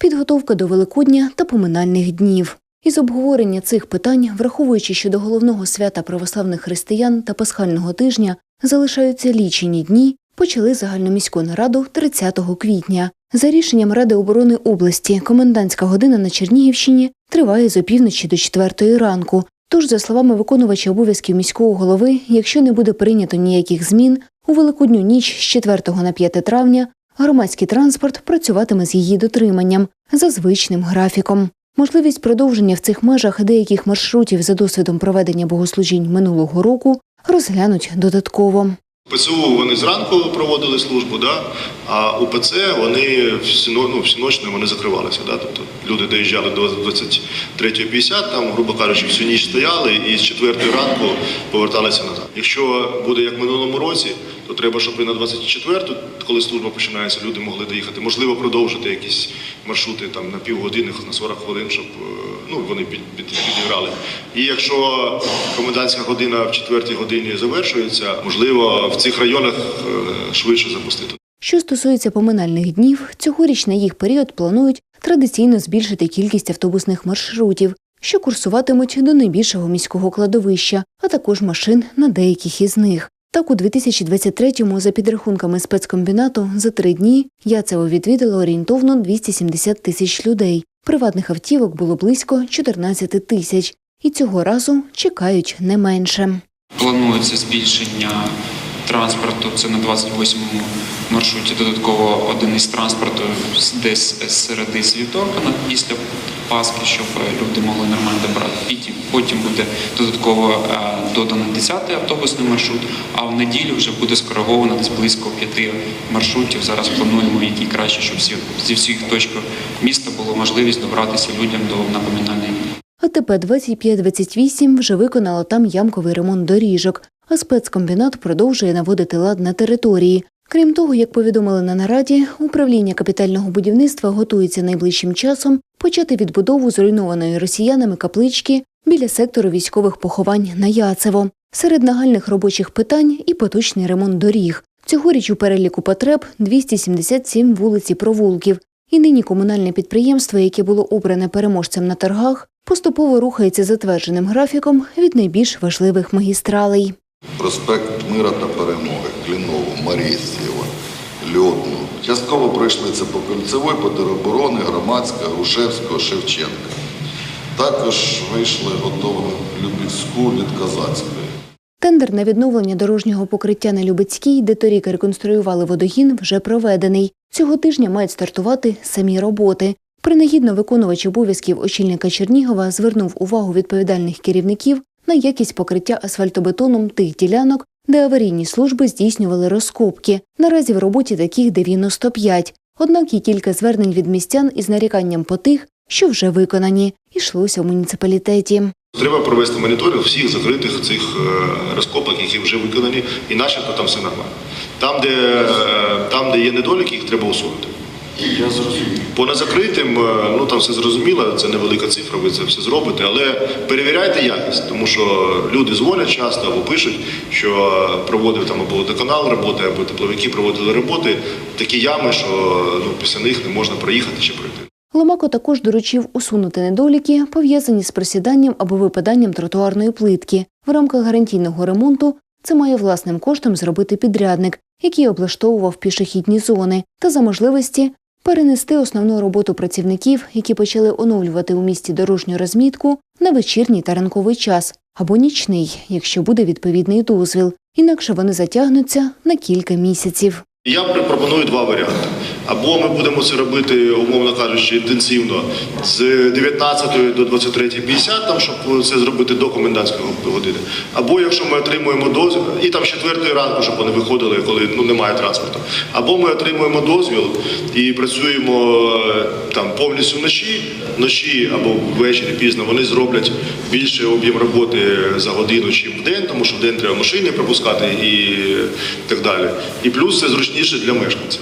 підготовка до Великодня та поминальних днів. Із обговорення цих питань, враховуючи, що до головного свята православних християн та пасхального тижня залишаються лічені дні, почали загальноміську нараду 30 квітня. За рішенням Ради оборони області, комендантська година на Чернігівщині триває з опівночі до 4 ранку. Тож, за словами виконувача обов'язків міського голови, якщо не буде прийнято ніяких змін, у великодню ніч з 4 на 5 травня громадський транспорт працюватиме з її дотриманням за звичним графіком. Можливість продовження в цих межах деяких маршрутів за досвідом проведення богослужінь минулого року розглянуть додатково. ПЦУ вони зранку проводили службу, да? а УПЦ вони ну, всі вони закривалися. Да? Тобто люди доїжджали до 23.50, там, грубо кажучи, всю ніч стояли і з 4 ранку поверталися назад. Якщо буде як в минулому році, то треба, щоб і на 24-ту, коли служба починається, люди могли доїхати. Можливо, продовжити якісь маршрути там на півгодини, на 40 хвилин, щоб е, ну, вони під, під, підіграли. І якщо комендантська година в четвертій годині завершується, можливо, в цих районах е, швидше запустити. Що стосується поминальних днів, цьогоріч на їх період планують традиційно збільшити кількість автобусних маршрутів, що курсуватимуть до найбільшого міського кладовища, а також машин на деяких із них. Так, у 2023-му, за підрахунками спецкомбінату, за три дні Яцево відвідало орієнтовно 270 тисяч людей. Приватних автівок було близько 14 тисяч, і цього разу чекають не менше. Планується збільшення транспорту. Це на 28-му маршруті. Додатково один із транспорту десь з середи світовка на- після Пасхи, щоб люди могли нормально добрати. Потім- буде додатково е, додано 10-й автобусний маршрут, а в неділю вже буде скориговано десь близько п'яти маршрутів. Зараз плануємо, які краще, щоб всі, зі всіх точок міста було можливість добратися людям до напоминальної дні. АТП 2528 вже виконало там ямковий ремонт доріжок, а спецкомбінат продовжує наводити лад на території. Крім того, як повідомили на нараді, управління капітального будівництва готується найближчим часом почати відбудову зруйнованої росіянами каплички біля сектору військових поховань на Яцево. Серед нагальних робочих питань і поточний ремонт доріг. Цьогоріч у переліку потреб 277 вулиць і провулків, і нині комунальне підприємство, яке було обране переможцем на торгах, поступово рухається затвердженим графіком від найбільш важливих магістралей. Проспект Мира та Перемоги, Клінову, Марісєва, Льотну. Частково пройшли це по Кольцевой, по тероборони, Громадська, Грушевського, Шевченка. Також вийшли готові Любіцьку від Казацької. Тендер на відновлення дорожнього покриття на Любецькій, де торік реконструювали водогін, вже проведений. Цього тижня мають стартувати самі роботи. Принагідно виконувач обов'язків очільника Чернігова звернув увагу відповідальних керівників на якість покриття асфальтобетоном тих ділянок, де аварійні служби здійснювали розкопки. Наразі в роботі таких 95. Однак є кілька звернень від містян із наріканням по тих, що вже виконані, йшлося в муніципалітеті. Треба провести моніторинг всіх закритих цих е, розкопок, які вже виконані, і начебто там все нормально. Там, де, е, там, де є недоліки, їх треба усунути. Я зрозумів. По незакритим, е, ну там все зрозуміло, це невелика цифра, ви це все зробите, але перевіряйте якість, тому що люди дзвонять часто або пишуть, що проводив там або водоканал роботи, або тепловики проводили роботи, такі ями, що ну, після них не можна проїхати чи пройти. Ломако також доручив усунути недоліки, пов'язані з просіданням або випаданням тротуарної плитки. В рамках гарантійного ремонту це має власним коштом зробити підрядник, який облаштовував пішохідні зони, та за можливості перенести основну роботу працівників, які почали оновлювати у місті дорожню розмітку, на вечірній та ранковий час або нічний, якщо буде відповідний дозвіл. Інакше вони затягнуться на кілька місяців. Я пропоную два варіанти. Або ми будемо це робити, умовно кажучи, інтенсивно з 19 до 23.50, там, щоб це зробити до комендантської години. Або якщо ми отримуємо дозвіл, і там з 4 ранку, щоб вони виходили, коли ну, немає транспорту. Або ми отримуємо дозвіл і працюємо е, там повністю вночі, вночі або ввечері пізно вони зроблять більше об'єм роботи за годину, чим в день, тому що в день треба машини пропускати і так далі. І плюс це зручніше для мешканців.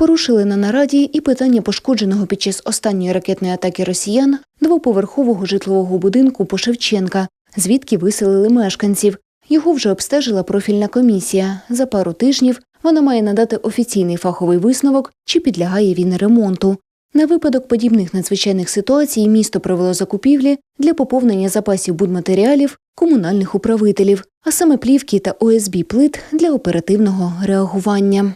Порушили на нараді і питання пошкодженого під час останньої ракетної атаки росіян двоповерхового житлового будинку по Шевченка, звідки виселили мешканців. Його вже обстежила профільна комісія. За пару тижнів вона має надати офіційний фаховий висновок, чи підлягає він ремонту. На випадок подібних надзвичайних ситуацій місто провело закупівлі для поповнення запасів будматеріалів комунальних управителів, а саме плівки та ОСБ плит для оперативного реагування.